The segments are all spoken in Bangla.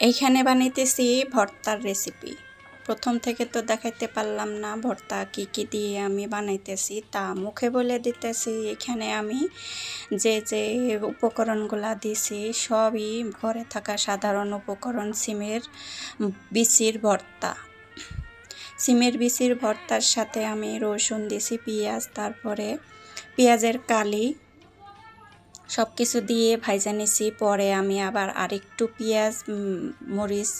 এইখানে বানাইতেছি ভর্তার রেসিপি প্রথম থেকে তো দেখাইতে পারলাম না ভর্তা কি কি দিয়ে আমি বানাইতেছি, তা মুখে বলে দিতেছি, এখানে আমি যে যে উপকরণগুলা দিছি সবই ঘরে থাকা সাধারণ উপকরণ সিমের বিচির ভর্তা। সিমের বিচির ভর্তার সাথে আমি রসুন দিছি, পেঁয়াজ, তারপরে পেঁয়াজের কালি সব কিছু দিয়ে ভাইজা নিছি পরে আমি আবার আরেকটু পেঁয়াজ মরিচ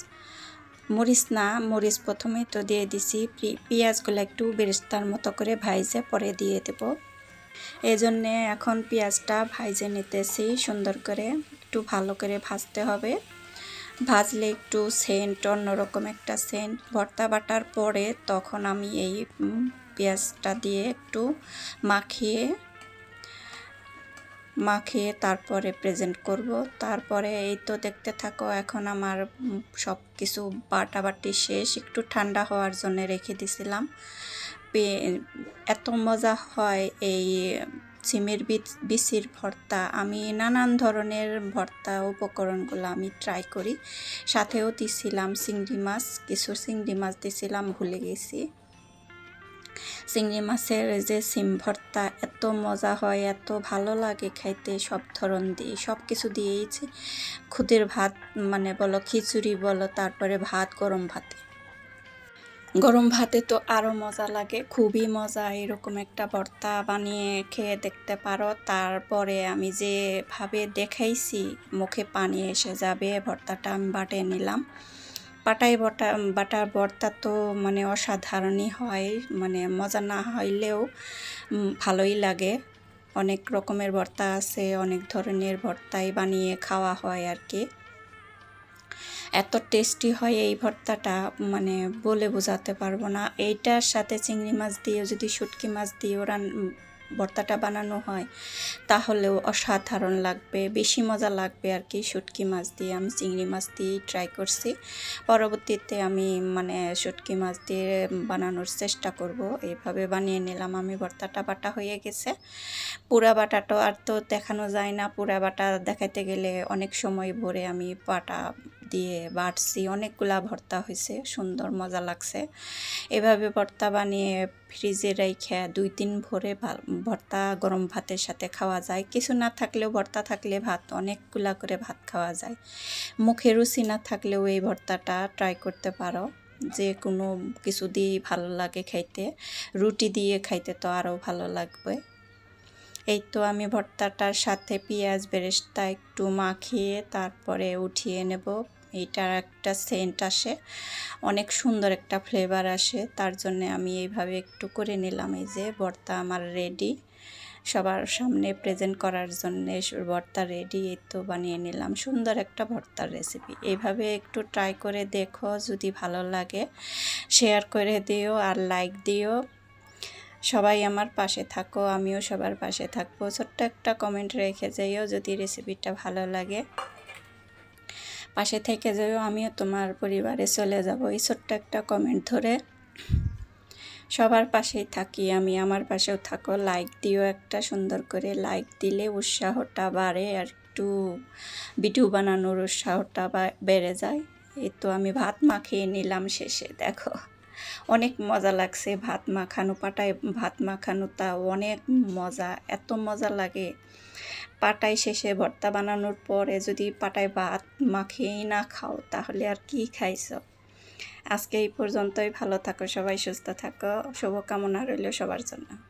মরিচ না, মরিচ প্রথমে তো দিয়ে দিছি। পেঁয়াজগুলো একটু বেরেস্তার মতো করে ভাইজে পরে দিয়ে দেব। এই জন্যে এখন পেঁয়াজটা ভাইজে নিতেছি, সুন্দর করে একটু ভালো করে ভাজতে হবে। ভাজলে একটু সেন্ট, অন্যরকম একটা সেন্ট। ভর্তা বাটার পরে তখন আমি এই পেঁয়াজটা দিয়ে একটু মাখিয়ে মাখিয়ে তারপরে প্রেজেন্ট করব। তারপরে এই তো দেখতে থাকো, এখন আমার সব কিছু বাটাবাটি শেষ। একটু ঠান্ডা হওয়ার জন্য রেখে দিছিলাম। এত মজা হয় এই সিমের বিচির ভর্তা। আমি নানান ধরনের ভর্তা উপকরণগুলো আমি ট্রাই করি। সাথেও দিছিলাম চিংড়ি মাছ, কিছু চিংড়ি মাছ দিছিলাম, ভুলে গেছি। চিংড়ি মাছের যে সিম ভর্তা এত মজা হয়, এত ভালো লাগে খাইতে, সব ধরন দিয়ে, সব কিছু দিয়েইছি খুদের ভাত মানে বলো খিচুড়ি বলো, তারপরে ভাত, গরম ভাতে। গরম ভাতে তো আরও মজা লাগে, খুবই মজা, এরকম একটা ভর্তা বানিয়ে খেয়ে দেখতে পারো। তারপরে আমি যেভাবে দেখাইছি, মুখে পানি এসে যাবে, ভর্তাটা আমি বাটে নিলাম। পাটাই বটা, বাটার ভর্তা তো মানে অসাধারণই হয় মানে মজা না হইলেও ভালোই লাগে। অনেক রকমের ভর্তা আছে, অনেক ধরনের ভর্তাই বানিয়ে খাওয়া হয় আর কি এত টেস্টি হয় এই ভর্তাটা মানে বলে বোঝাতে পারব না। এইটার সাথে চিংড়ি মাছ দিয়েও, যদি শুটকি মাছ দিয়েও রান ভর্তাটা বানানো হয়, তাহলেও অসাধারণ লাগবে, বেশি মজা লাগবে আর কি। শুটকি মাছ দিয়ে আমি চিংড়ি মাছ দিয়েই ট্রাই করছি। পরবর্তীতে আমি মানে শুটকি মাছ দিয়ে বানানোর চেষ্টা করব। এইভাবে বানিয়ে নিলাম। আমি ভর্তাটা বাটা হয়ে গেছে। পুরা বাটাটা আর তো দেখানো যায় না। পুরা বাটা দেখাতে গেলে অনেক সময় ভরে আমি বাটা দিয়ে বাটছি, অনেকগুলা ভর্তা হয়েছে, সুন্দর মজা লাগছে। এভাবে ভর্তা বানিয়ে ফ্রিজে রেখে দুই তিন ভরে ভর্তা গরম ভাতের সাথে খাওয়া যায়। কিছু না থাকলেও ভর্তা থাকলে ভাত, অনেকগুলা করে ভাত খাওয়া যায়। মুখে রুচি না থাকলেও এই ভর্তাটা ট্রাই করতে পারো। যে কোনো কিছু দিয়েই ভালো লাগে খাইতে। রুটি দিয়ে খাইতে তো আরও ভালো লাগবে। এই তো আমি ভর্তাটার সাথে পেঁয়াজ বেরেস্তা একটু মাখিয়ে তারপরে উঠিয়ে নেব। এইটার একটা সেন্ট আসে। অনেক সুন্দর একটা ফ্লেভার আসে। তার জন্য আমি এইভাবে একটু করে নিলাম। এই যে ভর্তা আমার রেডি সবার সামনে প্রেজেন্ট করার জন্য ভর্তা রেডি এই তো বানিয়ে নিলাম। সুন্দর একটা ভর্তার রেসিপি এইভাবে একটু ট্রাই করে দেখো, যদি ভালো লাগে। শেয়ার করে দিও আর লাইক দিও। সবাই আমার পাশে থাকো, আমিও সবার পাশে থাকব। ছোট্ট একটা কমেন্ট রেখে যাইও যদি রেসিপিটা ভালো লাগে। পাশে থেকে যাইও, আমিও তোমার পরিবারে চলে যাব। এই ছোট্ট একটা কমেন্ট ধরে সবার পাশেই থাকি আমি, আমার পাশেও থাকো। লাইক দিও একটা, সুন্দর করে লাইক দিলে উৎসাহটা বাড়ে আর একটু ভিডিও বানানোর উৎসাহটা বেড়ে যায়। এই তো আমি ভাত মাখিয়ে নিলাম শেষে, দেখো। অনেক মজা লাগছে ভাত মাখানো, পাটায় ভাত মাখানোটা অনেক মজা, এত মজা লাগে। পাটায় শেষে ভর্তা বানানোর পরে যদি পাটায় ভাত মাখিয়েই না খাও, তাহলে আর কি খাইছ? আজকে এই পর্যন্তই। ভালো থাকো, সবাই সুস্থ থাকো। শুভকামনা রইল সবার জন্য।